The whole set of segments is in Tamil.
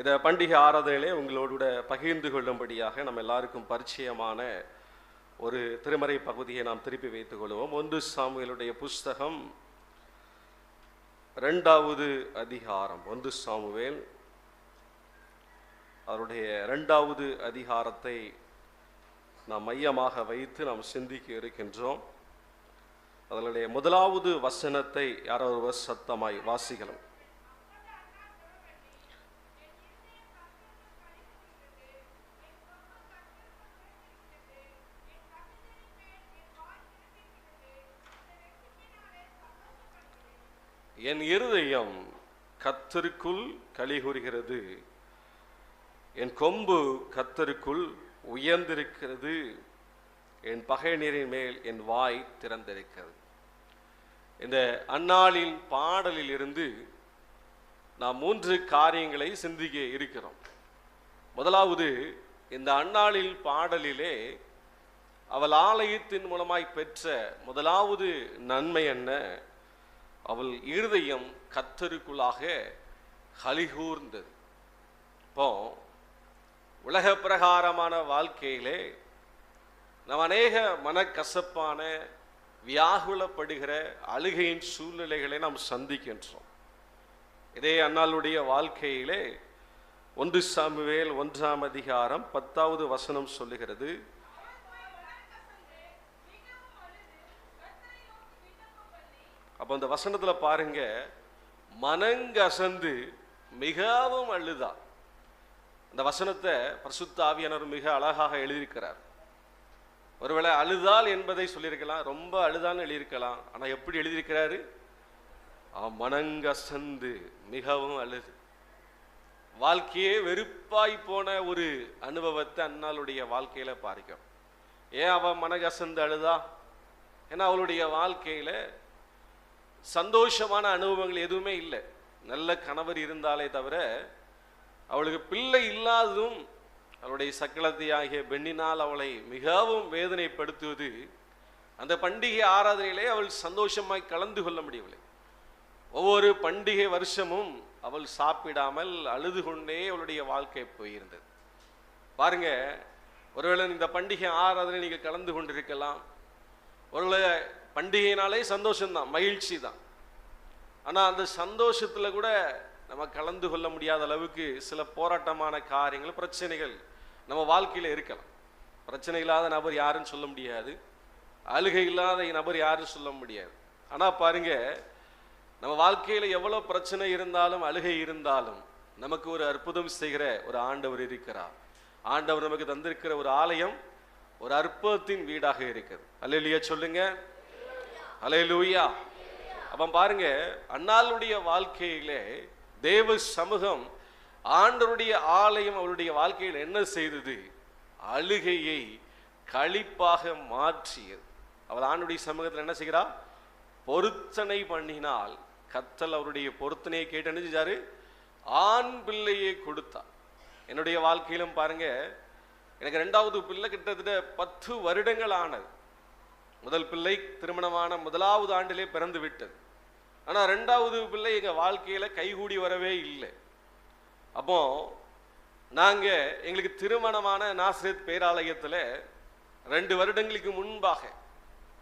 இதை பண்டிகை ஆராதனையிலே உங்களோடு கூட பகிர்ந்து கொள்ளும்படியாக நம்ம எல்லாருக்கும் பரிச்சயமான ஒரு திருமறை பகுதியை நாம் திருப்பி வைத்துக் கொள்வோம். ஒன்று சாமுவேலுடைய புஸ்தகம் ரெண்டாவது அதிகாரம். ஒன்று சாமுவேல் அவருடைய ரெண்டாவது அதிகாரத்தை நாம் மையமாக வைத்து நாம் சிந்திக்க இருக்கின்றோம். அதனுடைய முதலாவது வசனத்தை யாரோ ஒருவர் சத்தமாய் வாசிக்கலாம். என் இருதயம் கத்தருக்குள் கலிகூறுகிறது என் கொம்பு கத்தருக்குள் உயர்ந்திருக்கிறது. என் பகைநீரின் மேல் என் வாய் திறந்திருக்கிறது. இந்த அந்நாளின் பாடலில் இருந்து நாம் மூன்று காரியங்களை சிந்திக்க இருக்கிறோம். முதலாவது இந்த அந்நாளில் பாடலிலே அவள் ஆலயத்தின் மூலமாய் பெற்ற முதலாவது நன்மை என்ன? அவள் இருதயம் கத்தருக்குள்ளாக கலிகூர்ந்தது இப்போ உலக பிரகாரமான வாழ்க்கையிலே நாம் அநேக மனக்கசப்பான வியாகுலப்படுகிற அழுகையின் சூழ்நிலைகளை நாம் சந்திக்கின்றோம். இதே அண்ணாளுடைய வாழ்க்கையிலே ஒன்று சாமுவேல் ஒன்றாம் அதிகாரம் பத்தாவது வசனம் சொல்லுகிறது. அப்போ அந்த வசனத்தில் பாருங்க மனங்கசந்து மிகவும் அழுதா. அந்த வசனத்தை பிரசுத்த ஆவியானவர் மிக அழகாக எழுதியிருக்கிறார். ஒருவேளை அழுதால் என்பதை சொல்லியிருக்கலாம் ரொம்ப அழுதான்னு எழுதியிருக்கலாம் ஆனால் எப்படி எழுதியிருக்கிறாரு? மனங்கசந்து மிகவும் அழுது. வாழ்க்கையே வெறுப்பாய் போன ஒரு அனுபவத்தை அன்னாளுடைய வாழ்க்கையில பார்க்கிறோம் ஏன் அவன் மனகசந்து அழுதா? ஏன்னா அவளுடைய வாழ்க்கையில சந்தோஷமான அனுபவங்கள் எதுவுமே இல்லை. நல்ல கணவர் இருந்தாலே தவிர அவளுக்கு பிள்ளை இல்லாததும் அவளுடைய சக்களத்தை ஆகிய பெண்ணினால் அவளை மிகவும் வேதனைப்படுத்துவது அந்த பண்டிகை ஆராதனையிலே அவள் சந்தோஷமாய் கலந்து கொள்ள முடியவில்லை. ஒவ்வொரு பண்டிகை வருஷமும் அவள் சாப்பிடாமல் அழுது கொண்டே அவளுடைய வாழ்க்கை போயிருந்தது. பாருங்க ஒருவேளை இந்த பண்டிகை ஆராதனை நீங்க கலந்து கொண்டிருக்கலாம். ஒருவேளை பண்டிகைனாலே சந்தோஷம்தான் மகிழ்ச்சி தான் ஆனால் அந்த சந்தோஷத்தில் கூட நம்ம கலந்து கொள்ள முடியாத அளவுக்கு சில போராட்டமான காரியங்கள் பிரச்சனைகள் நம்ம வாழ்க்கையில் இருக்கலாம். பிரச்சனை இல்லாத நபர் யாருன்னு சொல்ல முடியாது. அழுகை இல்லாத நபர் யாரும் சொல்ல முடியாது. ஆனால் பாருங்க நம்ம வாழ்க்கையில் எவ்வளோ பிரச்சனை இருந்தாலும் அழுகை இருந்தாலும் நமக்கு ஒரு அற்புதம் செய்கிற ஒரு ஆண்டவர் இருக்கிறார். ஆண்டவர் நமக்கு தந்திருக்கிற ஒரு ஆலயம் ஒரு அற்புதத்தின் வீடாக இருக்குது அல்லையா சொல்லுங்க அல்லேலூயா அப்ப பாருங்க அண்ணாளுடைய வாழ்க்கையிலே தேவ சமூகம் ஆண்டருடைய ஆலயம் அவருடைய வாழ்க்கையில் என்ன செய்தது? அழுகையை களிப்பாக மாற்றியது. அவள் ஆண்டுடைய சமூகத்தில் என்ன செய்கிறா? பொருத்தனை பண்ணினால் கத்தல் அவருடைய பொருத்தனையை கேட்டு என்ன செஞ்சாரு? ஆண் பிள்ளையை கொடுத்தா என்னுடைய வாழ்க்கையிலும் பாருங்க எனக்கு ரெண்டாவது பிள்ளை கிட்டத்தட்ட பத்து வருடங்கள் ஆனது. முதல் பிள்ளை திருமணமான முதலாவது ஆண்டிலே பிறந்து விட்டது. ஆனால் ரெண்டாவது பிள்ளை எங்கள் வாழ்க்கையில் கைகூடி வரவே இல்லை. அப்போ நாங்கள் எங்களுக்கு திருமணமான நாசிரத் பேராலயத்தில் ரெண்டு வருடங்களுக்கு முன்பாக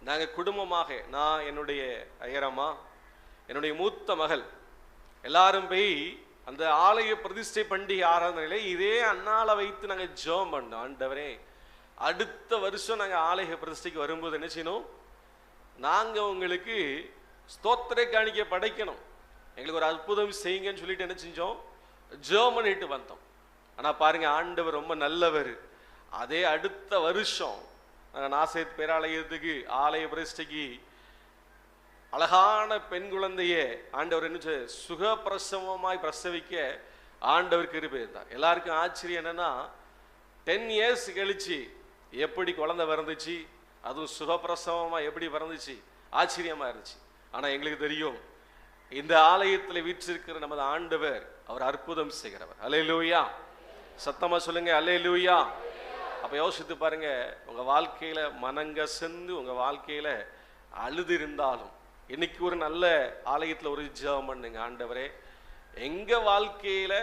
நாங்கள் குடும்பமாக நான் என்னுடைய ஐயரம்மா என்னுடைய மூத்த மகள் எல்லாரும் போய் அந்த ஆலய பிரதிஷ்டை பண்டிகை ஆராதனையில இதே அண்ணால வைத்து நாங்கள் ஜெபம் பண்ணோம். ஆண்டவரே அடுத்த வருஷம் நாங்கள் ஆலய பிரதிஷ்டைக்கு வரும்போது என்ன செய்யணும்? நாங்கள் உங்களுக்கு ஸ்தோத்திர காணிக்க படைக்கணும். எங்களுக்கு ஒரு அற்புதம் செய்யுங்கன்னு சொல்லிட்டு என்ன செஞ்சோம்? ஜெர்மனிட்டு வந்தோம். ஆனால் பாருங்கள் ஆண்டவர் ரொம்ப நல்லவர். அதே அடுத்த வருஷம் நாங்கள் நாசேத் பேராலயத்துக்கு ஆலய பிரதிஷ்டைக்கு அழகான பெண் குழந்தையே ஆண்டவர் என்ன செய்ய- சுகப்பிரசவமாய் பிரசவிக்க ஆண்டவர் கிருபை இருந்தார் எல்லாருக்கும் ஆச்சரியம் என்னன்னா டென் இயர்ஸ் கழிச்சு எப்படி குழந்தை பிறந்துச்சு? அதுவும் சுகப்பிரசவமாக எப்படி பிறந்துச்சு? ஆச்சரியமாக இருந்துச்சு. ஆனால் எங்களுக்கு தெரியும் இந்த ஆலயத்தில் வீற்றிருக்கிற நமது ஆண்டவர் அவர் அற்புதம் செய்கிறவர். அலே லூயா சத்தமாக சொல்லுங்க லூயா அப்போ யோசித்து பாருங்க வாழ்க்கையில் மனங்கள் சென்று உங்கள் வாழ்க்கையில் அழுது இருந்தாலும் இன்னைக்கு ஒரு நல்ல ஆலயத்தில் ஒரு ஜபம் பண்ணுங்க ஆண்டவரே. எங்கள் வாழ்க்கையில்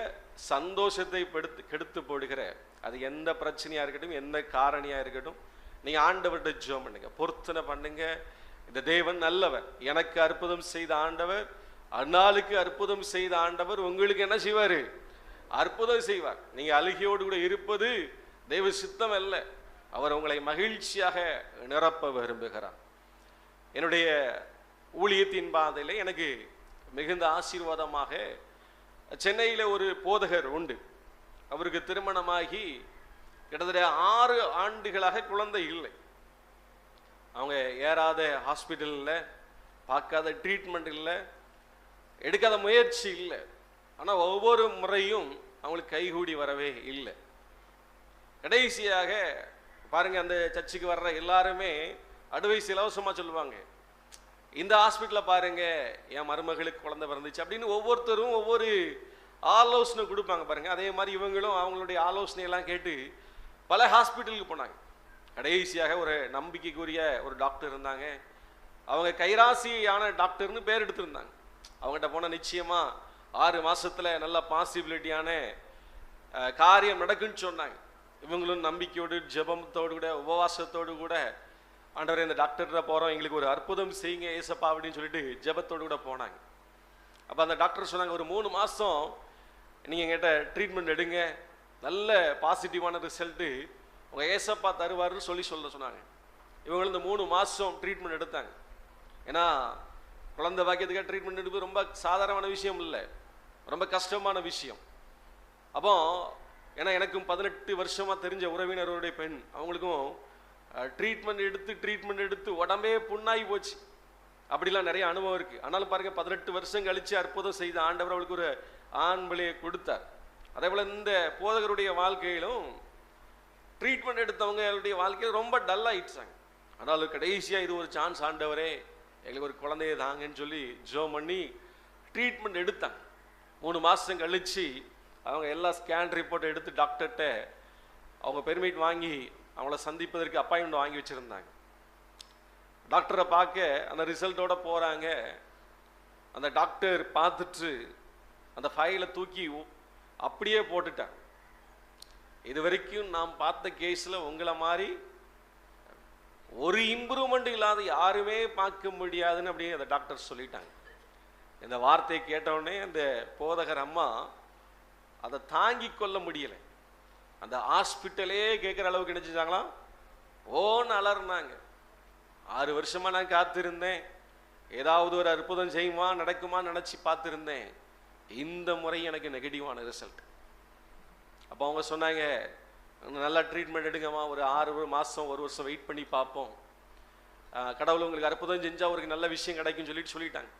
சந்தோஷத்தை படுத்து கெடுத்து போடுகிற அது எந்த பிரச்சனையா இருக்கட்டும் எந்த காரணியா இருக்கட்டும் நீங்கள் ஆண்டவர்கிட்ட ஜோம் பண்ணுங்க. பொருத்தனை பண்ணுங்க. இந்த தேவன் நல்லவர். எனக்கு அற்புதம் செய்த ஆண்டவர் அண்ணாளுக்கு அற்புதம் செய்த ஆண்டவர் உங்களுக்கு என்ன செய்வாரு? அற்புதம் செய்வார். நீங்க அழுகையோடு கூட இருப்பது தெய்வ சித்தம் அல்ல. அவர் உங்களை மகிழ்ச்சியாக நிரப்ப விரும்புகிறார். என்னுடைய ஊழியத்தின் பாதையில் எனக்கு மிகுந்த ஆசீர்வாதமாக சென்னையில் ஒரு போதகர் உண்டு. அவருக்கு திருமணமாகி கிட்டத்தட்ட ஆறு ஆண்டுகளாக குழந்தை இல்லை. அவங்க ஏறாத ஹாஸ்பிட்டல் இல்லை பார்க்காத ட்ரீட்மெண்ட் இல்லை எடுக்காத முயற்சி இல்லை. ஆனால் ஒவ்வொரு முறையும் அவங்களுக்கு கைகூடி வரவே இல்லை. கடைசியாக பாருங்க அந்த சர்ச்சுக்கு வர்ற எல்லாருமே அட்வைஸ் இலவசமாக சொல்லுவாங்க. இந்த ஹாஸ்பிட்டலில் பாருங்க என் மருமகளுக்கு குழந்தை பிறந்துச்சு அப்படின்னு ஒவ்வொருத்தரும் ஒவ்வொரு ஆலோசனை கொடுப்பாங்க பாருங்க. அதே மாதிரி இவங்களும் அவங்களுடைய ஆலோசனை எல்லாம் கேட்டு பல ஹாஸ்பிட்டலுக்கு போனாங்க. கடைசியாக ஒரு நம்பிக்கைக்குரிய ஒரு டாக்டர் இருந்தாங்க. அவங்க கைராசியான டாக்டர்னு பேர் எடுத்திருந்தாங்க. அவங்ககிட்ட போனால் நிச்சயமாக ஆறு மாதத்தில் நல்ல பாசிபிலிட்டியான காரியம் நடக்குன்னு சொன்னாங்க. இவங்களும் நம்பிக்கையோடு ஜபத்தோடு கூட உபவாசத்தோடு கூட ஆண்டவர் இந்த டாக்டர்கிட்ட போகிறோம் எங்களுக்கு ஒரு அற்புதம் செய்யுங்க ஏசப்பா அப்படின்னு சொல்லிட்டு ஜெபத்தோடு கூட போனாங்க. அப்போ அந்த டாக்டர் சொன்னாங்க ஒரு மூணு மாதம் நீங்கள் எங்கிட்ட ட்ரீட்மெண்ட் எடுங்க. நல்ல பாசிட்டிவான ரிசல்ட்டு உங்கள் ஏசப்பா தருவாருன்னு சொல்லி சொல்ல சொன்னாங்க. இவங்க இந்த மூணு மாதம் ட்ரீட்மெண்ட் எடுத்தாங்க. ஏன்னா குழந்த பாக்கியத்துக்காக ட்ரீட்மெண்ட் எடுப்பது ரொம்ப சாதாரணமான விஷயம் இல்லை. ரொம்ப கஷ்டமான விஷயம். அப்போ ஏன்னா எனக்கும் பதினெட்டு வருஷமாக தெரிஞ்ச உறவினருடைய பெண். அவங்களுக்கும் ட்ரீட்மெண்ட் எடுத்து ட்ரீட்மெண்ட் எடுத்து உடம்பே புண்ணாகி போச்சு. அப்படிலாம் நிறைய அனுபவம் இருக்குது ஆனாலும் பாருங்க பதினெட்டு வருஷம் கழித்து அற்புதம் செய்த ஆண்டவர் அவளுக்கு ஒரு ஆண்பிளையை கொடுத்தார். அதே போல் இந்த போதகருடைய வாழ்க்கையிலும் ட்ரீட்மெண்ட் எடுத்தவங்களுடைய வாழ்க்கையில் ரொம்ப டல்லாகிடுச்சாங்க ஆனால் ஆனாலும் இது ஒரு சான்ஸ் ஆண்டவரே எங்களுக்கு ஒரு குழந்தைய தாங்கன்னு சொல்லி ஜோ பண்ணி ட்ரீட்மெண்ட் எடுத்தாங்க. மூணு மாதம் கழித்து அவங்க எல்லா ஸ்கேன் ரிப்போர்ட்டை எடுத்து டாக்டர்கிட்ட அவங்க பெர்மிட் வாங்கி அவங்கள சந்திப்பதற்கு அப்பாயின்மெண்ட் வாங்கி வச்சுருந்தாங்க. டாக்டரை பார்க்க அந்த ரிசல்ட்டோட போகிறாங்க அந்த டாக்டர் பார்த்துட்டு அந்த ஃபைலை தூக்கி அப்படியே போட்டுட்டேன். இது வரைக்கும் நாம் பார்த்த கேஸில் உங்களை மாதிரி ஒரு இம்ப்ரூவ்மெண்ட் இல்லாத யாருமே பார்க்க முடியாதுன்னு அப்படியே அந்த டாக்டர் சொல்லிட்டாங்க. இந்த வார்த்தையை கேட்டவுடனே அந்த போதகர் அம்மா அதை தாங்கி கொள்ள முடியலை. அந்த ஹாஸ்பிட்டலே கேட்குற அளவுக்கு நினச்சிட்டாங்களாம் ஓன்னு அலர்னாங்க ஆறு வருஷமாக நான் காத்திருந்தேன். ஏதாவது ஒரு அற்புதம் செய்யுமா நடக்குமா நினச்சி பார்த்துருந்தேன். இந்த முறை எனக்கு நெகட்டிவான ரிசல்ட் அப்போ அவங்க சொன்னாங்க நல்லா ட்ரீட்மெண்ட் எடுங்கம்மா. ஒரு ஆறு மாதம் ஒரு வருஷம் வெயிட் பண்ணி பார்ப்போம். கடவுள் உங்களுக்கு அற்புதம் செஞ்சால் அவருக்கு நல்ல விஷயம் கிடைக்கும்னு சொல்லிட்டு சொல்லிட்டாங்க.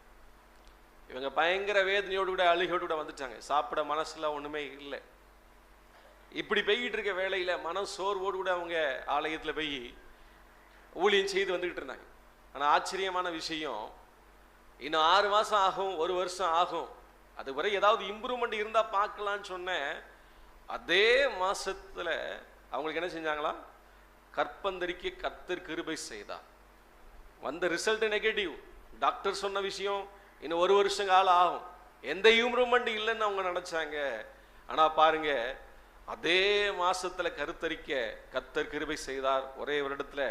இவங்க பயங்கர வேதனையோடு கூட அழுகையோடு கூட வந்துட்டாங்க. சாப்பிட மனசில் ஒன்றுமே இல்லை. இப்படி பெய்கிட்டு இருக்க வேலையில் மன சோர்வோடு கூட அவங்க ஆலயத்தில் போய் ஊழியம் செய்து வந்துக்கிட்டு இருந்தாங்க. ஆனால் ஆச்சரியமான விஷயம் இன்னும் ஆறு மாதம் ஆகும் ஒரு வருஷம் ஆகும். அதுவரை ஏதாவது இம்ப்ரூவ்மெண்ட் இருந்தால் பார்க்கலான்னு சொன்னேன். அதே மாதத்தில் அவங்களுக்கு என்ன செஞ்சாங்களா? கற்பந்தரிக்க கத்தர் கிருபை செய்தார். வந்த ரிசல்ட் நெகட்டிவ் டாக்டர் சொன்ன விஷயம் இன்னும் ஒரு வருஷம் காலம் ஆகும். எந்த இம்ப்ரூவ்மெண்ட் இல்லைன்னு அவங்க நினச்சாங்க. ஆனால் பாருங்க அதே மாதத்தில் கருத்தரிக்க கத்தர் கிருபை செய்தார். ஒரே வருடத்தில்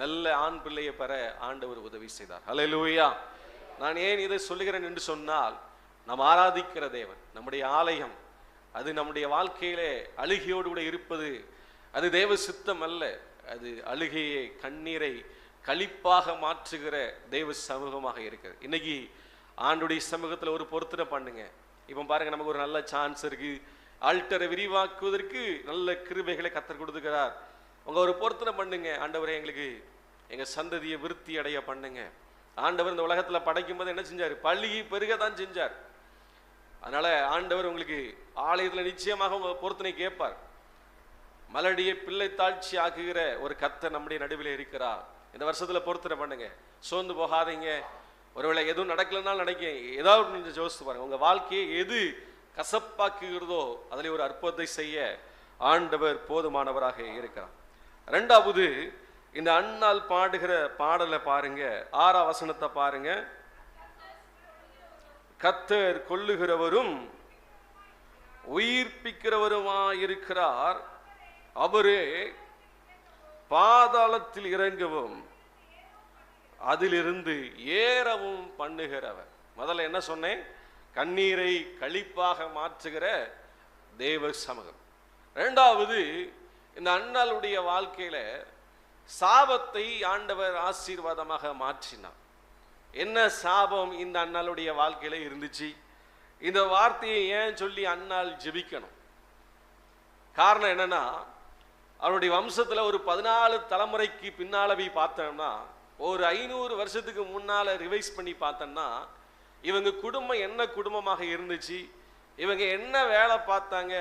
நல்ல ஆண் பிள்ளையை பெற ஆண்டவர் உதவி செய்தார். ஹalleluya நான் ஏன் இதை சொல்லுகிறேன் என்று சொன்னால் நாம் ஆராதிக்கிற தேவன் நம்முடைய ஆலயம் அது நம்முடைய வாழ்க்கையிலே அழுகையோடு கூட இருப்பது அது தேவ சித்தம் அல்ல அது அழுகையை கண்ணீரை களிப்பாக மாற்றுகிற தெய்வ சமூகமாக இருக்குது இன்னைக்கு ஆண்டுடைய சமூகத்தில் ஒரு பொருத்தனை பண்ணுங்க. இப்போ பாருங்க நமக்கு ஒரு நல்ல சான்ஸ் இருக்கு. ஆல்டரை விரிவாக்குவதற்கு நல்ல கிருபைகளை கத்தர் கொடுத்துக்கிறார். உங்க ஒரு பொருத்தனை பண்ணுங்க. ஆண்டவரை எங்களுக்கு எங்க சந்ததியை விருத்தி அடைய பண்ணுங்க. ஆண்டவர் இந்த உலகத்தில் படைக்கும் போது என்ன செஞ்சார்? பள்ளியை பெருக தான் செஞ்சார். அதனால ஆண்டவர் உங்களுக்கு ஆலயத்தில் நிச்சயமாக உங்கள் பொருத்தனை கேட்பார். மலடியை பிள்ளை தாழ்ச்சி ஆக்குகிற ஒரு கத்தை நம்முடைய நடுவில் இருக்கிறார். இந்த வருஷத்துல பொருத்தனை பண்ணுங்க. சோர்ந்து போகாதீங்க. ஒருவேளை எதுவும் நடக்கலனாலும் நடக்க ஏதாவது ஒன்று யோசித்து பாருங்க. உங்க வாழ்க்கையை எது கசப்பாக்குகிறதோ அதில் ஒரு அற்புதத்தை செய்ய ஆண்டவர் போதுமானவராக இருக்கிறார். ரெண்டாவது இந்த அண்ணால் பாடுகிற பாடலை பாருங்க. ஆறாம் வசனத்தை பாருங்க. கத்தர் கொல்லுகிறவரும் உயிர்ப்பிக்கிறவருமாயிருக்கிறார். அவரே பாதாளத்தில் இறங்கவும் அதிலிருந்து ஏறவும் பண்ணுகிறவர். முதல்ல என்ன சொன்னேன்? கண்ணீரை கழிப்பாக மாற்றுகிற தேவ சமூகம். ரெண்டாவது இந்த அண்ணாளுடைய வாழ்க்கையில சாபத்தை ஆண்டவர் ஆசீர்வாதமாக மாற்றினார். என்ன சாபம் இந்த அண்ணாளுடைய வாழ்க்கையில இருந்துச்சு? இந்த வார்த்தையை ஏன் சொல்லி அண்ணால் ஜெபிக்கணும்? காரணம் என்னன்னா அவருடைய வம்சத்துல ஒரு பதினாலு தலைமுறைக்கு பின்னால் போய் பார்த்தோம்னா ஒரு ஐநூறு வருஷத்துக்கு முன்னால ரிவைஸ் பண்ணி பார்த்தோம்னா இவங்க குடும்பம் என்ன குடும்பமாக இருந்துச்சு? இவங்க என்ன வேலை பார்த்தாங்க?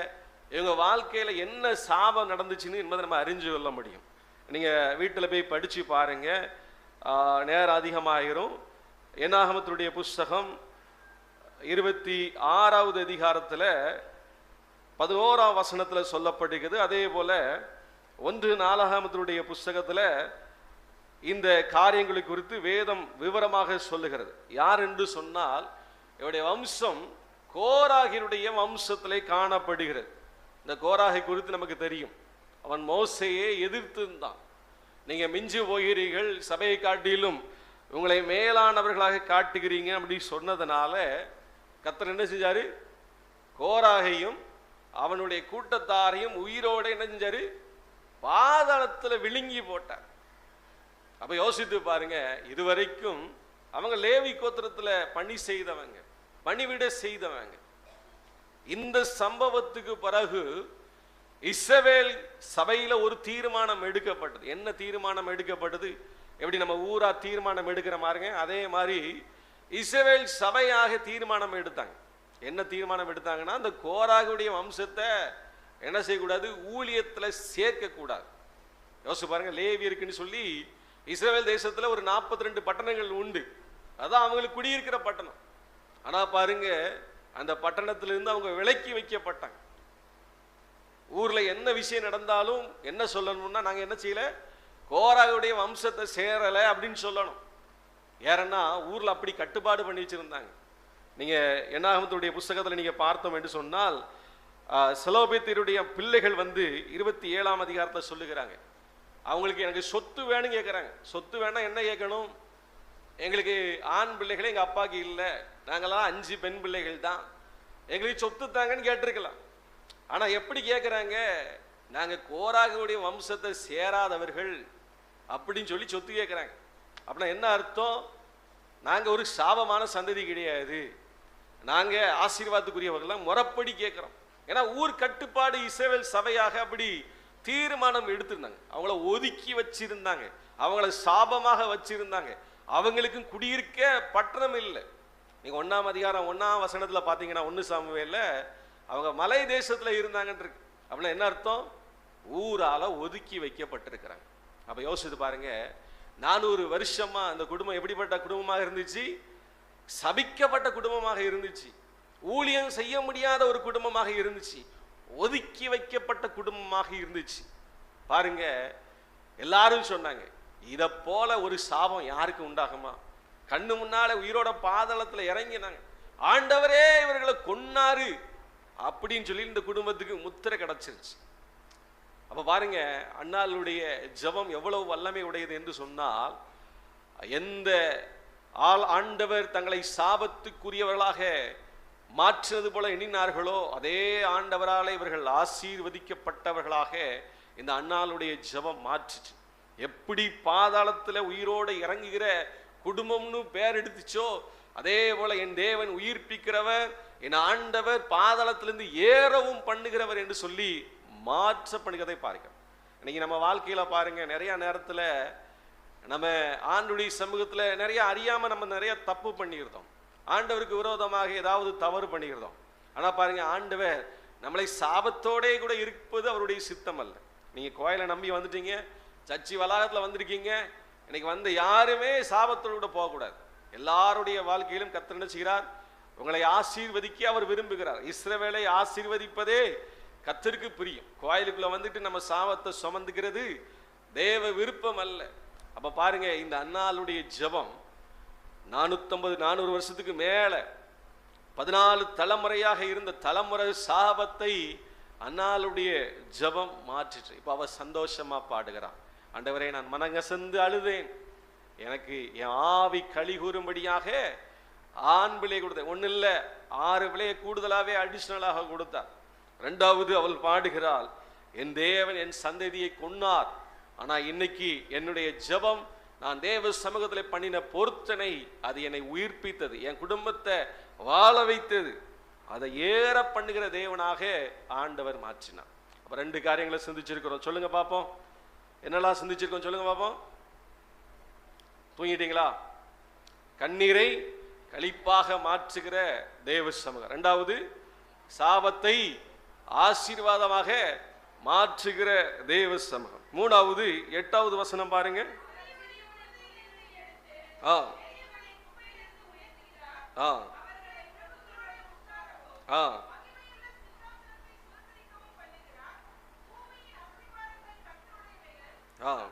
இவங்க வாழ்க்கையில என்ன சாபம் நடந்துச்சுன்னு என்பதை நம்ம அறிஞ்சு கொள்ள முடியும். நீங்க வீட்டில் போய் படிச்சு பாருங்க. நேரம் அதிகமாயிரும். என்னாகமத்துடைய புஸ்தகம் இருபத்தி ஆறாவது அதிகாரத்தில் பதினோராம் வசனத்துல சொல்லப்படுகிறது. அதே போல ஒன்று நாலாகமத்தினுடைய புஸ்தகத்துல இந்த காரியங்களை குறித்து வேதம் விவரமாக சொல்லுகிறது. யார் என்று சொன்னால் இவருடைய வம்சம் கோராகினுடைய வம்சத்திலே காணப்படுகிறது. இந்த கோராகை குறித்து நமக்கு தெரியும். அவன் மோசையே எதிர்த்திருந்தான் நீங்கள் மிஞ்சு போகிறீர்கள் சபையை காட்டிலும் உங்களை மேலானவர்களாக காட்டுகிறீங்க அப்படி சொன்னதுனால கத்தர் என்ன செஞ்சாரு? கோராகையும் அவனுடைய கூட்டத்தாரையும் உயிரோடு என்ன செஞ்சாரு? பாதாளத்தில் விழுங்கி போட்டார். அப்போ யோசித்து பாருங்க இதுவரைக்கும் அவங்க லேவி கோத்திரத்தில் பணி செய்தவங்க பணிவிட செய்தவங்க. இந்த சம்பவத்துக்கு பிறகு இஸ்ரவேல் சபையில ஒரு தீர்மானம் எடுக்கப்பட்டது. என்ன தீர்மானம் எடுக்கப்பட்டது? எப்படி நம்ம ஊரா தீர்மானம் எடுக்கிற மாதிரிங்க? அதே மாதிரி இஸ்ரேல் சபையாக தீர்மானம் எடுத்தாங்க. என்ன தீர்மானம் எடுத்தாங்கன்னா அந்த கோராகுடைய வம்சத்தை என்ன செய்யக்கூடாது? ஊழியத்துல சேர்க்கக்கூடாது. யோசிச்சு பாருங்க லேவி இருக்குன்னு சொல்லி இஸ்ரேல் தேசத்துல ஒரு நாற்பத்தி ரெண்டு பட்டணங்கள் உண்டு. அதான் அவங்களுக்கு குடியிருக்கிற பட்டணம். ஆனா பாருங்க அந்த பட்டணத்திலிருந்து அவங்க விலக்கி வைக்கப்பட்டாங்க. ஊர்ல என்ன விஷயம் நடந்தாலும் என்ன சொல்லணும்னா நாங்க என்ன செய்யல? கோராவுடைய வம்சத்தை சேரலை அப்படின்னு சொல்லணும். ஏன்னா ஊரில் அப்படி கட்டுப்பாடு பண்ணி வச்சுருந்தாங்க. நீங்கள் என்னாகமத்துடைய புஸ்தகத்தில் நீங்கள் பார்த்தோம் என்று சொன்னால் செலோபேத்தியருடைய பிள்ளைகள் வந்து இருபத்தி ஏழாம் அதிகாரத்தை சொல்லுகிறாங்க. அவங்களுக்கு எனக்கு சொத்து வேணும்னு கேட்குறாங்க சொத்து வேணால் என்ன கேட்கணும்? எங்களுக்கு ஆண் பிள்ளைகளே எங்கள் அப்பாவுக்கு இல்லை. நாங்களாம் அஞ்சு பெண் பிள்ளைகள் தான். எங்களுக்கு சொத்து தாங்கன்னு கேட்டிருக்கலாம். ஆனால் எப்படி கேட்குறாங்க நாங்கள் கோராகுடைய வம்சத்தை சேராதவர்கள் அப்படின்னு சொல்லி சொத்து கேட்குறாங்க அப்படின்னா என்ன அர்த்தம்? நாங்கள் ஒரு சாபமான சந்ததி கிடையாது. நாங்கள் ஆசீர்வாதத்துக்குரியவர்கள்லாம் முறப்படி கேட்குறோம் ஏன்னா ஊர் கட்டுப்பாடு இசைவேல் சபையாக அப்படி தீர்மானம் எடுத்திருந்தாங்க. அவங்கள ஒதுக்கி வச்சிருந்தாங்க. அவங்கள சாபமாக வச்சிருந்தாங்க. அவங்களுக்கும் குடியிருக்க பட்டணம் இல்லை. நீங்கள் ஒன்றாம் அதிகாரம் ஒன்றாம் வசனத்தில் பார்த்தீங்கன்னா ஒன்று சாமுவேல அவங்க மலை தேசத்தில் இருந்தாங்கன்றிருக்கு அப்படின்னா என்ன அர்த்தம்? ஊரால் ஒதுக்கி வைக்கப்பட்டிருக்கிறாங்க. அப்ப யோசித்து பாருங்க நானூறு வருஷமா அந்த குடும்பம் எப்படிப்பட்ட குடும்பமாக இருந்துச்சு? சபிக்கப்பட்ட குடும்பமாக இருந்துச்சு. ஊழியம் செய்ய முடியாத ஒரு குடும்பமாக இருந்துச்சு. ஒதுக்கி வைக்கப்பட்ட குடும்பமாக இருந்துச்சு. பாருங்க எல்லாரும் சொன்னாங்க இதை போல ஒரு சாபம் யாருக்கு உண்டாகுமா? கண்ணு முன்னால உயிரோட பாதளத்தில் இறங்கினாங்க. ஆண்டவரே இவர்களை கொன்னாரு அப்படின்னு சொல்லி இந்த குடும்பத்துக்கு முத்திரை கிடைச்சிருச்சு. அப்ப பாருங்க அண்ணாளுடைய ஜெபம் எவ்வளவு வல்லமை உடையது என்று சொன்னால் எந்த ஆள் ஆண்டவர் தங்களை சாபத்துக்குரியவர்களாக மாற்றினது போல எண்ணினார்களோ அதே ஆண்டவரால் இவர்கள் ஆசீர்வதிக்கப்பட்டவர்களாக இந்த அண்ணாளுடைய ஜெபம் மாற்றுச்சு. எப்படி பாதாளத்துல உயிரோடு இறங்குகிற குடும்பம்னு பேர் எடுத்துச்சோ அதே போல என் தேவன் உயிர்ப்பிக்கிறவர் என் ஆண்டவர் பாதாளத்திலிருந்து ஏறவும் பண்ணுகிறவர் என்று சொல்லி மாற்றப்படுகிறதை பார்க்கிறோம் இன்னைக்கு நம்ம வாழ்க்கையில் பாருங்கள் நிறைய நேரத்தில் நம்ம ஆண்டுடைய சமூகத்தில் நிறைய அறியாமல் நம்ம நிறைய தப்பு பண்ணியிருந்தோம். ஆண்டவருக்கு விரோதமாக ஏதாவது தவறு பண்ணியிருந்தோம். ஆனால் பாருங்கள் ஆண்டவர் நம்மளை சாபத்தோடே கூட இருப்பது அவருடைய சித்தம் அல்ல. நீங்கள் கோயிலை நம்பி வந்துட்டீங்க சர்ச்சி வளாகத்தில் வந்திருக்கீங்க இன்னைக்கு வந்து யாருமே சாபத்தோடு கூட போகக்கூடாது. எல்லாருடைய வாழ்க்கையிலும் கர்த்தர் செய்கிறார்? உங்களை ஆசீர்வதிக்க அவர் விரும்புகிறார். இஸ்ரவேலை ஆசீர்வதிப்பதே கத்தருக்கு பிரியும். கோயிலுக்குள்ளே வந்துட்டு நம்ம சாபத்தை சுமந்துக்கிறது தேவ விருப்பம் அல்ல. அப்போ பாருங்க இந்த அண்ணாளுடைய ஜெபம் நானூற்றம்பது நானூறு வருஷத்துக்கு மேலே பதினாலு தலைமுறையாக இருந்த தலைமுறை சாபத்தை அண்ணாளுடைய ஜெபம் மாற்றிட்டு இப்போ அவள் சந்தோஷமாக பாடுகிறான். ஆண்டவரே நான் மனங்கசந்து அழுதேன். எனக்கு என் ஆவி களி கூறும்படியாக ஆண் விலையை கொடுத்தேன். ஒன்றும் இல்லை ஆறு பிள்ளையை கூடுதலாகவே அடிஷ்னலாக கொடுத்தார் ரெண்டாவது அவள் பாடுகிறாள் என் தேவன் என் சந்ததியை கொன்னார். ஆனால் இன்னைக்கு என்னுடைய ஜெபம் நான் தேவ சமூகத்தில் பண்ணின பொருத்தனை அது என்னை உயிர்ப்பித்தது. என் குடும்பத்தை வாழ வைத்தது. அதை ஏற பண்ணுகிற தேவனாக ஆண்டவர் மாற்றினார். அப்போ ரெண்டு காரியங்களை சிந்திச்சிருக்கிறோம். சொல்லுங்க பார்ப்போம் என்னெல்லாம் சிந்திச்சிருக்கோம் சொல்லுங்க பார்ப்போம் தூங்கிட்டீங்களா? கண்ணீரை களிப்பாக மாற்றுகிற தேவ சமூகம். ரெண்டாவது சாபத்தை ஆசீர்வாதமாக மாற்றுகிற தேவ சமூகம். மூணாவது எட்டாவது வசனம் பாருங்க. ஆ. ஆ. ஆ. ஆ.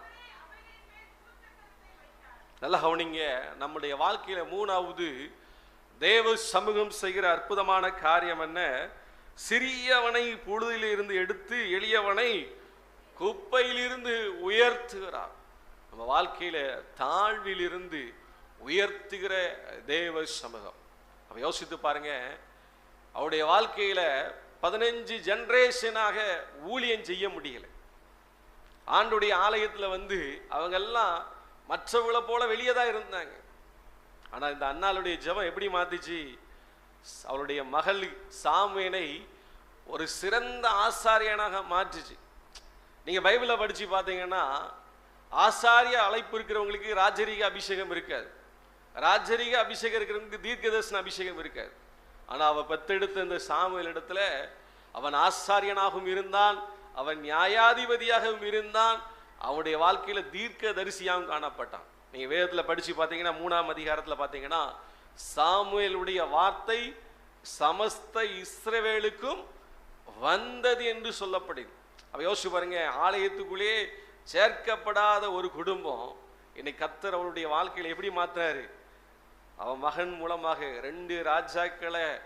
நல்லா கவனிங்க நம்முடைய வாழ்க்கையில மூணாவது தேவ சமூகம் செய்கிற அற்புதமான காரியம் என்ன? சிறியவனை பொழுதிலிருந்து எடுத்து எளியவனை குப்பையிலிருந்து உயர்த்துகிறார். நம்ம வாழ்க்கையில தாழ்விலிருந்து உயர்த்துகிற தேவ சமூகம். அப்போ யோசித்து பாருங்க அவருடைய வாழ்க்கையில பதினஞ்சு ஜெனரேஷனாக ஊழியம் செய்ய முடியல. ஆண்டுடைய ஆலயத்துல வந்து அவங்க எல்லாம் மற்றவங்களை போல வெளியே தான் இருந்தாங்க. ஆனா இந்த அண்ணாளுடைய ஜெபம் எப்படி மாத்திச்சு? அவளுடைய மகள் சாமுவேனை ஒரு சிறந்த ஆசாரியனாக மாற்றுச்சு. நீங்க பைபிளை படிச்சு பார்த்தீங்கன்னா ஆசாரிய அழைப்பு இருக்கிறவங்களுக்கு ராஜரீக அபிஷேகம் இருக்காது. ராஜரீக அபிஷேகம் இருக்கிறவங்களுக்கு தீர்க்கதர்சன அபிஷேகம் இருக்காது. ஆனா அவ பெத்தெடுத்த இந்த சாமுவேல் இடத்துல அவன் ஆசாரியனாகவும் இருந்தான் அவன் நியாயாதிபதியாகவும் இருந்தான் அவனுடைய வாழ்க்கையில தீர்க்க தரிசியாகவும் காணப்பட்டான். நீங்க வேதத்தில் படிச்சு பார்த்தீங்கன்னா மூணாம் அதிகாரத்துல பார்த்தீங்கன்னா சாமுவேலுடைய வார்த்தை சமஸ்த இஸ்ரவேலுக்கும் வந்தது என்று சொல்லப்படுது அப்ப யோசிச்சு பாருங்க ஆலயத்துக்குள்ளே சேர்க்கப்படாத ஒரு குடும்பம் இன்னைக்கு கத்தர் அவருடைய வாழ்க்கையில எப்படி மாத்துறாரு? அவன் மகன் மூலமாக ரெண்டு ராஜாக்களை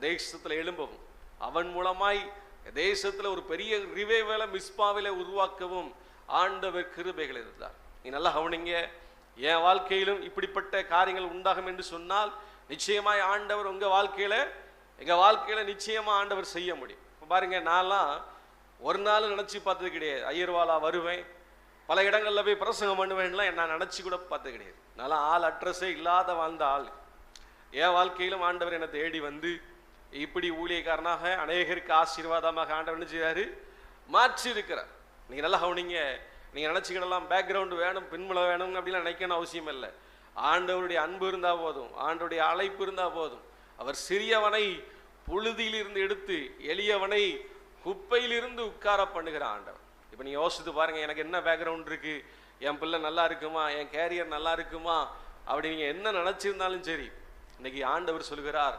தேசத்துல எழும்பவும் அவன் மூலமாய் தேசத்துல ஒரு பெரிய ரிவேவல மிஸ்பாவில உருவாக்கவும் ஆண்டவர் கிருபைகள் இருந்தார். நீ நல்லா கவனிங்க என் வாழ்க்கையிலும் இப்படிப்பட்ட காரியங்கள் உண்டாகும் என்று சொன்னால் நிச்சயமாய் ஆண்டவர் உங்கள் வாழ்க்கையில் எங்கள் வாழ்க்கையில் நிச்சயமாக ஆண்டவர் செய்ய முடியும். இப்போ பாருங்கள் நான்லாம் ஒரு நாள் நினச்சி பார்த்தது கிடையாது. ஐயர்வாலா வருவேன் பல இடங்களில் போய் பிரசங்கம் பண்ணுவேன்லாம் நான் நினச்சி கூட பார்த்தது கிடையாது. நல்லா ஆள் அட்ரஸே இல்லாத வாழ்ந்த ஆள். என் வாழ்க்கையிலும் ஆண்டவர் என்னை தேடி வந்து இப்படி ஊழியக்காரனாக அநேகருக்கு ஆசீர்வாதமாக ஆண்டவர் என்ன செய்றாரு? மாற்றி இருக்கிறார் நீங்கள் நல்லா கவனிங்க நீங்கள் நினச்சிக்கிடலாம் பேக்ரவுண்டு வேணும் பின்மலை வேணும் அப்படிலாம் நினைக்கணும் அவசியம் இல்லை. ஆண்டவருடைய அன்பு இருந்தால் போதும் ஆண்டவருடைய அழைப்பு இருந்தால் போதும். அவர் சிறியவனை புழுதியிலிருந்து எடுத்து எளியவனை குப்பையிலிருந்து உட்கார பண்ணுகிற ஆண்டவர். இப்போ நீங்கள் யோசித்து பாருங்கள் எனக்கு என்ன பேக்ரவுண்ட் இருக்குது என் பிள்ளை நல்லா இருக்குமா? என் கேரியர் நல்லா இருக்குமா? அப்படி நீங்கள் என்ன நினச்சிருந்தாலும் சரி இன்னைக்கு ஆண்டவர் சொல்கிறார்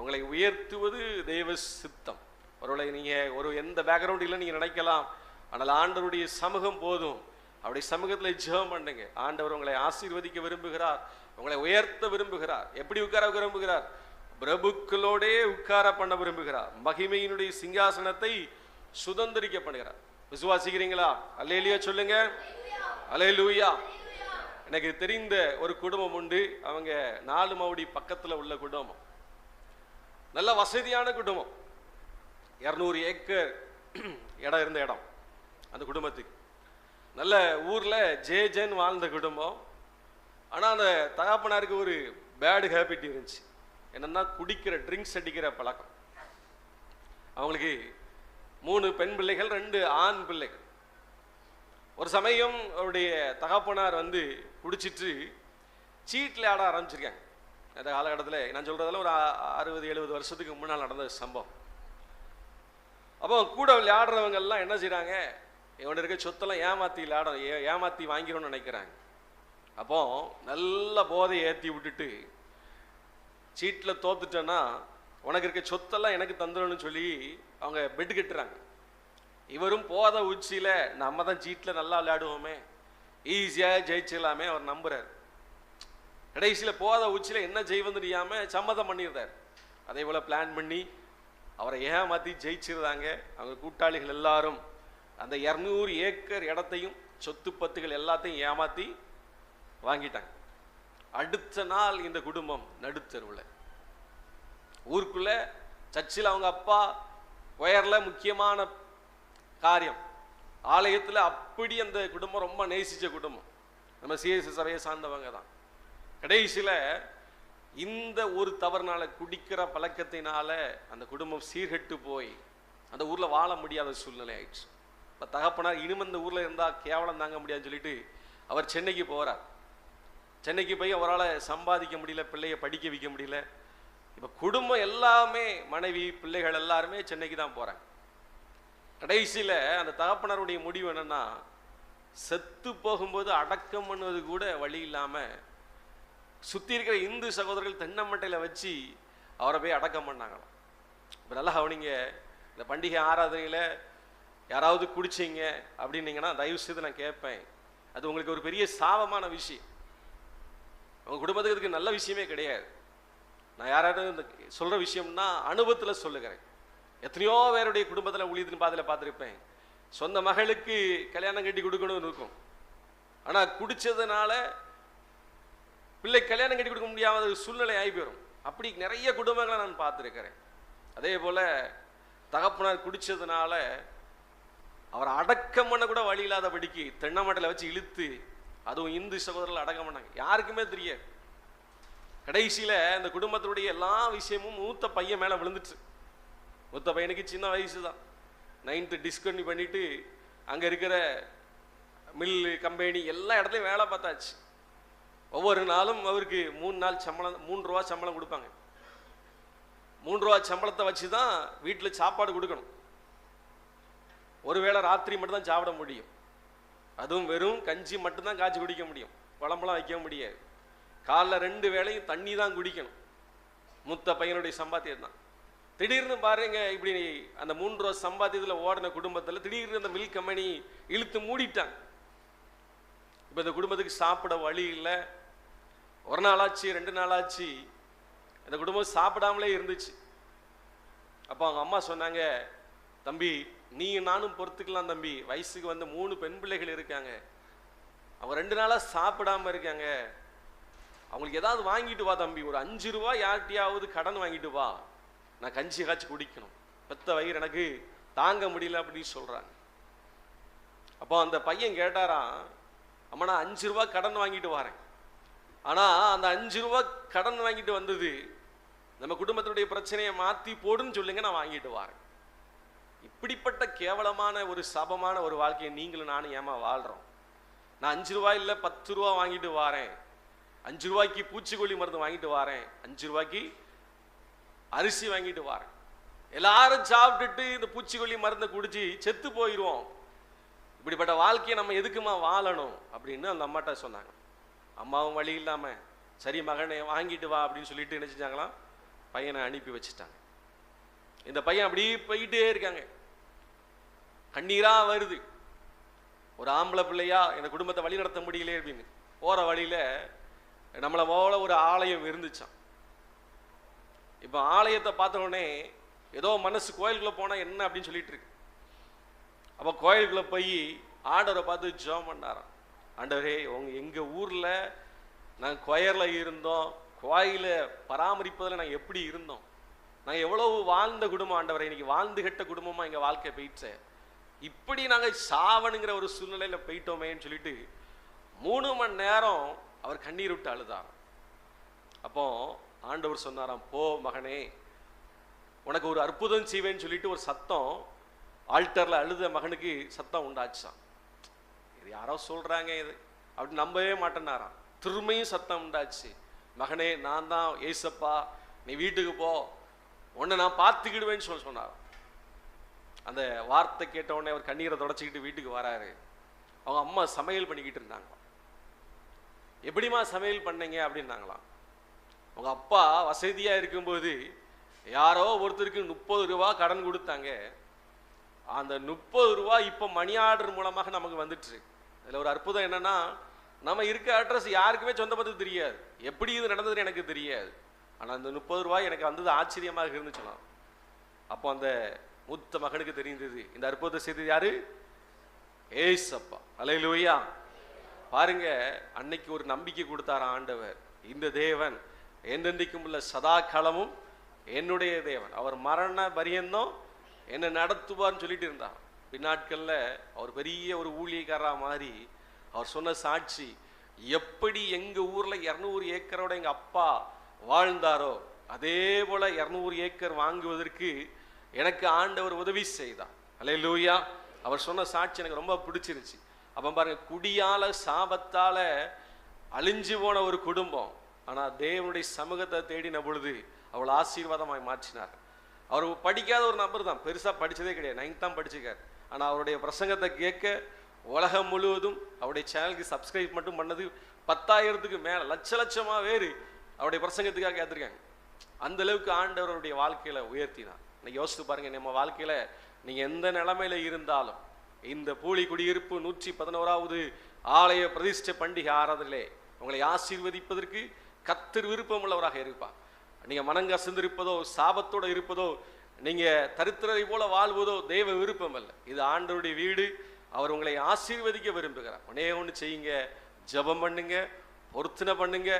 உங்களை உயர்த்துவது தெய்வ சித்தம். ஒருவேளை நீங்கள் ஒரு எந்த பேக்ரவுண்ட் இல்லை நீங்கள் நினைக்கலாம் ஆனால் ஆண்டவருடைய சமூகம் போதும். அப்படி சமூகத்தில் ஜெபம் பண்ணுங்க. ஆண்டவர் உங்களை ஆசீர்வதிக்க விரும்புகிறார். உங்களை உயர்த்த விரும்புகிறார். எப்படி உட்கார விரும்புகிறார்? பிரபுக்களோடே உட்கார பண்ண விரும்புகிறார். மகிமையினுடைய சிங்காசனத்தை சுதந்திரிக்க பண்ணுகிறார். விசுவாசிக்கிறீங்களா? அல்லேலியா சொல்லுங்க. அல்லேலூயா. எனக்கு தெரிந்த ஒரு குடும்பம் உண்டு. அவங்க நாலு மவுடி பக்கத்துல உள்ள குடும்பம். நல்ல வசதியான குடும்பம். இரநூறு ஏக்கர் இடம் இருந்த இடம். அந்த குடும்பத்துக்கு. நல்ல ஊரில் ஜே ஜேன்னு வாழ்ந்த குடும்பம். ஆனால் அந்த தகப்பனாருக்கு ஒரு பேடு ஹேபிட் இருந்துச்சு. என்னன்னா குடிக்கிற ட்ரிங்க்ஸ் அடிக்கிற பழக்கம். அவங்களுக்கு மூணு பெண் பிள்ளைகள் ரெண்டு ஆண் பிள்ளைகள். ஒரு சமயம் அவருடைய தகப்பனார் வந்து குடிச்சிட்டு சீட்டில் ஆட ஆரம்பிச்சிருக்காங்க. அந்த காலகட்டத்தில் நான் சொல்றதெல்லாம் ஒரு அறுபது எழுபது வருஷத்துக்கு முன்னால் நடந்த சம்பவம். அப்போ கூட விளையாடுறவங்க எல்லாம் என்ன செய்கிறாங்க இவன் இருக்க சொத்தெல்லாம் ஏமாத்தி விளையாட ஏ- ஏமாத்தி வாங்கிடும்னு நினைக்கிறாங்க. அப்போ நல்ல போதையை ஏற்றி விட்டுட்டு சீட்டில் தோத்துட்டேன்னா உனக்கு இருக்க சொத்தெல்லாம் எனக்கு தந்துடணும்னு சொல்லி அவங்க பெட் கட்டுறாங்க. இவரும் போத உச்சியில் நம்ம தான் சீட்டில் நல்லா விளையாடுவோமே. ஈஸியாக ஜெயிச்சிடலாமே அவர் நம்புறார். கடைசியில் போத உச்சியில் என்ன செய்வது தெரியாமல் சம்மதம் பண்ணிடுறார். அதே போல் பிளான் பண்ணி அவரை ஏமாற்றி ஜெயிச்சிருந்தாங்க அவங்க கூட்டாளிகள் எல்லாரும். அந்த இரநூறு ஏக்கர் இடத்தையும் சொத்து பத்துகள் எல்லாத்தையும் ஏமாற்றி வாங்கிட்டாங்க. அடுத்த நாள் இந்த குடும்பம் நடுத்தருவில். ஊருக்குள்ள சர்ச்சில் அவங்க அப்பா ஒயரில் முக்கியமான காரியம். ஆலயத்தில் அப்படி அந்த குடும்பம் ரொம்ப நேசித்த குடும்பம். நம்ம சிஎஸ் சபையை சார்ந்தவங்க தான். கடைசியில் இந்த ஒரு தவறுனால குடிக்கிற பழக்கத்தினால அந்த குடும்பம் சீர்கெட்டு போய் அந்த ஊரில் வாழ முடியாத சூழ்நிலை ஆயிடுச்சு. இப்போ தகப்பனார் இனிமே இந்த ஊரில் இருந்தால் கேவலம் தாங்க முடியாதுன்னு சொல்லிட்டு அவர் சென்னைக்கு போகிறார் சென்னைக்கு போய் அவரால் சம்பாதிக்க முடியல பிள்ளைய படிக்க வைக்க முடியல. இப்போ குடும்பம் எல்லாமே மனைவி பிள்ளைகள் எல்லாருமே சென்னைக்கு தான் போகிறாங்க கடைசியில் அந்த தகப்பனருடைய முடிவு என்னென்னா செத்து போகும்போது அடக்கம் பண்ணுவது கூட வழி இல்லாமல் சுற்றி இருக்கிற இந்து சகோதரர்கள் தென்னமட்டையில் வச்சு அவரை போய் அடக்கம் பண்ணாங்களாம். இப்போ நல்லா அவனிங்க இந்த பண்டிகை ஆராதனையில் யாராவது குடிச்சிங்க அப்படின்னீங்கன்னா தயவு செய்து நான் கேட்பேன். அது உங்களுக்கு ஒரு பெரிய சாபமான விஷயம். உங்கள் குடும்பத்துக்கு இதுக்கு நல்ல விஷயமே கிடையாது. நான் யாராவது இந்த சொல்கிற விஷயம்னா அனுபவத்தில் சொல்லுகிறேன். எத்தனையோ பேருடைய குடும்பத்தில் ஊழியத்தின் பாதையில் பார்த்துருப்பேன். சொந்த மகளுக்கு கல்யாணம் கட்டி கொடுக்கணும்னு இருக்கும். ஆனால் குடிச்சதுனால பிள்ளை கல்யாணம் கட்டி கொடுக்க முடியாத ஒரு சூழ்நிலை ஆகி போயிடும் அப்படி நிறைய குடும்பங்களை நான் பார்த்துருக்கிறேன். அதே போல் தகப்பனார் குடிச்சதுனால அவர் அடக்கம் பண்ண கூட வழி இல்லாதபடிக்கு தென்னமட்டையில் வச்சு இழுத்து அதுவும் இந்து சகோதரர்கள் அடக்கம் பண்ணாங்க. யாருக்குமே தெரியாது. கடைசியில் இந்த குடும்பத்தினுடைய எல்லா விஷயமும் மூத்த பையன் மேலே விழுந்துச்சு. மூத்த பையனுக்கு சின்ன வயசு தான் நைன்த்து டிஸ்கன்யூ பண்ணிட்டு அங்கே இருக்கிற மில்லு கம்பெனி எல்லா இடத்துலையும் வேலை பார்த்தாச்சு. ஒவ்வொரு நாளும் அவருக்கு மூணு நாள் சம்பளம் மூணு ரூபா சம்பளம் கொடுப்பாங்க. மூணு ரூபா சம்பளத்தை வச்சு தான் வீட்டில் சாப்பாடு கொடுக்கணும். ஒருவேளை ராத்திரி மட்டும்தான் சாப்பிட முடியும். அதுவும் வெறும் கஞ்சி மட்டும்தான் காய்ச்சி குடிக்க முடியும். குழம்புலாம் வைக்க முடியாது. காலைல ரெண்டு வேளையும் தண்ணி தான் குடிக்கணும். மூத்த பையனுடைய சம்பாத்தியம் தான் திடீர்னு பாருங்க இப்படி அந்த மூன்று ரூபா சம்பாத்தியத்தில் ஓடின குடும்பத்தில் திடீர்னு அந்த மில்க் கம்பெனி இழுத்து மூடிட்டாங்க. இப்போ இந்த குடும்பத்துக்கு சாப்பிட வழி இல்லை. ஒரு நாள் ஆச்சு ரெண்டு நாள் ஆச்சு இந்த குடும்பம் சாப்பிடாமலே இருந்துச்சு. அப்போ அவங்க அம்மா சொன்னாங்க தம்பி நீ நானும் பொறுத்துக்கலாம் தம்பி. வயசுக்கு வந்து மூணு பெண் பிள்ளைகள் இருக்காங்க. அவங்க ரெண்டு நாளாக சாப்பிடாம இருக்காங்க. அவங்களுக்கு ஏதாவது வாங்கிட்டு வா தம்பி. ஒரு அஞ்சு ரூபா யார்கிட்டயாவது கடன் வாங்கிட்டு வா. நான் கஞ்சி காய்ச்சி குடிக்கணும். பெத்த வயிறு எனக்கு தாங்க முடியல அப்படின்னு சொல்றாங்க. அப்போ அந்த பையன் கேட்டாராம் அம்மா நான் அஞ்சு ரூபா கடன் வாங்கிட்டு வரேன். ஆனா அந்த அஞ்சு ரூபா கடன் வாங்கிட்டு வந்தது நம்ம குடும்பத்தினுடைய பிரச்சனையை மாற்றி போடுன்னு சொல்லுங்க நான் வாங்கிட்டு வரேன். இப்படிப்பட்ட கேவலமான ஒரு சபமான ஒரு வாழ்க்கையை நீங்களும் நானும் ஏமா வாழ்கிறோம் நான் அஞ்சு ரூபாய் இல்லை பத்து ரூபா வாங்கிட்டு வாரேன். அஞ்சு ரூபாய்க்கு பூச்சிக்கொல்லி மருந்து வாங்கிட்டு வாரேன். அஞ்சு ரூபாய்க்கு அரிசி வாங்கிட்டு வாரேன். எல்லாரும் சாப்பிட்டுட்டு இந்த பூச்சிக்கொல்லி மருந்தை குடிச்சு செத்து போயிடுவோம் இப்படிப்பட்ட வாழ்க்கையை நம்ம எதுக்குமா வாழணும் அப்படின்னு அந்த அம்மாட்ட சொன்னாங்க. அம்மாவும் வழி இல்லாமல் சரி மகனை வாங்கிட்டு வா அப்படின்னு சொல்லிட்டு என்ன செஞ்சாங்களாம்? பையனை அனுப்பி வச்சுட்டாங்க. இந்த பையன் அப்படியே போயிட்டே இருக்காங்க. கண்ணீரா வருது. ஒரு ஆம்பளை பிள்ளையா இந்த குடும்பத்தை வழி நடத்த முடியல அப்படின்னு. போற வழியில நம்மளை போல ஒரு ஆலயம் இருந்துச்சான் இப்போ ஆலயத்தை பார்த்த உடனே ஏதோ மனசு கோயிலுக்குள்ளே போனால் என்ன அப்படின்னு சொல்லிட்டு இருக்கு. அப்போ கோயிலுக்குள்ள போய் ஆண்டவரை பார்த்து ஜெபம் பண்ணாராம். ஆண்டவரே உங்க எங்க ஊர்ல நாங்கள் கொயர்ல இருந்தோம். கோயிலை பராமரிப்பதில் நாங்கள் எப்படி இருந்தோம்? நாங்கள் எவ்வளவு வாழ்ந்த குடும்பம் ஆண்டவரை. இன்னைக்கு வாழ்ந்து கெட்ட குடும்பமா எங்கள் வாழ்க்கை போயிடுச்சு. இப்படி நாங்கள் சாவனுங்கிற ஒரு சூழ்நிலையில் போயிட்டோமேன்னு சொல்லிட்டு மூணு மணி நேரம் அவர் கண்ணீர் விட்டு அழுதார் அப்போ ஆண்டவர் சொன்னாராம் போ மகனே உனக்கு ஒரு அற்புதம் செய்வேன்னு சொல்லிட்டு ஒரு சத்தம் ஆல்டரில் அழுத மகனுக்கு சத்தம் உண்டாச்சான் இது யாரோ சொல்கிறாங்க இது. அப்படி நம்பவே மாட்டேனாராம் திரும்பியும் சத்தம் உண்டாச்சு. மகனே நான் தான் ஏசப்பா நீ வீட்டுக்கு போ. உன்னை நான் பார்த்துக்கிடுவேன்னு சொல்லி சொன்னார் அந்த வார்த்தை கேட்ட உடனே அவர் கண்ணீரை தொடச்சிக்கிட்டு வீட்டுக்கு வராரு. அவங்க அம்மா சமையல் பண்ணிக்கிட்டு இருந்தாங்க எப்படிம்மா சமையல் பண்ணீங்க? அப்படின்னாங்களாம். அவங்க அப்பா வசதியாக இருக்கும்போது யாரோ ஒருத்தருக்கு முப்பது ரூபா கடன் கொடுத்தாங்க. அந்த முப்பது ரூபா இப்போ மணி ஆர்டர் மூலமாக நமக்கு வந்துட்டு அதில் ஒரு அற்புதம் என்னன்னா நம்ம இருக்க அட்ரஸ் யாருக்குமே சொந்த பத்து தெரியாது. எப்படி இது நடந்ததுன்னு எனக்கு தெரியாது. ஆனால் அந்த முப்பது ரூபாய் எனக்கு வந்தது ஆச்சரியமாக இருந்துச்சுலாம். அப்போ அந்த மூத்த மகனுக்கு தெரிந்தது. இந்த அற்புதத்தை செய்தது யாரு? ஏசப்பா. அலையிலுயா. பாருங்க அன்னைக்கு ஒரு நம்பிக்கை கொடுத்தார் ஆண்டவர். இந்த தேவன் என்றென்றைக்கும் உள்ள சதா காலமும் என்னுடைய தேவன். அவர் மரண பரியந்தம் என்னை நடத்துவார்னு சொல்லிட்டு இருந்தார். பின்னாட்களில் அவர் பெரிய ஒரு ஊழியக்காரா மாறி அவர் சொன்ன சாட்சி எப்படி எங்க ஊர்ல இரநூறு ஏக்கரோட எங்க அப்பா வாழ்ந்தாரோ அதே போல இரநூறு ஏக்கர் வாங்குவதற்கு எனக்கு ஆண்டவர் உதவி செய்தார். லூயா அவர் சொன்ன சாட்சி எனக்கு ரொம்ப பிடிச்சிருச்சு. அப்ப பாருங்க குடியால சாபத்தால அழிஞ்சு போன ஒரு குடும்பம். ஆனால் தேவனுடைய சமூகத்தை தேடின பொழுது அவள் ஆசீர்வாதமாய் மாற்றினார். அவர் படிக்காத ஒரு நபர் தான். பெருசாக படிச்சதே கிடையாது. நைன்த் தான் படிச்சிருக்கார் ஆனால் அவருடைய பிரசங்கத்தை கேட்க உலகம் முழுவதும் அவருடைய சேனலுக்கு சப்ஸ்கிரைப் மட்டும் பண்ணது பத்தாயிரத்துக்கு மேலே லட்ச லட்சமாக வேறு அவருடைய பிரசங்கத்துக்காக கேட்டிருக்காங்க. அந்த அளவுக்கு ஆண்டவருடைய வாழ்க்கையில் உயர்த்தினார். இன்னைக்கு யோசித்து பாருங்க நம்ம வாழ்க்கையில நீங்க எந்த நிலமையில இருந்தாலும் இந்த பூலி குடியிருப்பு நூற்றி பதினோராவது ஆலய பிரதிஷ்ட பண்டிகை ஆறாவதிலே உங்களை ஆசீர்வதிப்பதற்கு கத்தர் விருப்பம் உள்ளவராக இருப்பார் நீங்க மனங்கசிந்திருப்பதோ சாபத்தோட இருப்பதோ நீங்க தரித்திரரை போல வாழ்வதோ தெய்வ விருப்பம் அல்ல. இது ஆண்டருடைய வீடு. அவர் உங்களை ஆசீர்வதிக்க விரும்புகிறார். ஒன்னே ஒன்று செய்யுங்க ஜெபம் பண்ணுங்க பொருத்தனை பண்ணுங்க.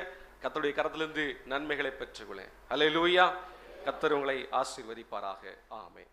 கத்தருடைய கரத்திலிருந்து நன்மைகளை பெற்றுக்கொள்ளேன் அல்லேலூயா கத்தர் உங்களை ஆசீர்வதிப்பாராக. ஆமென்.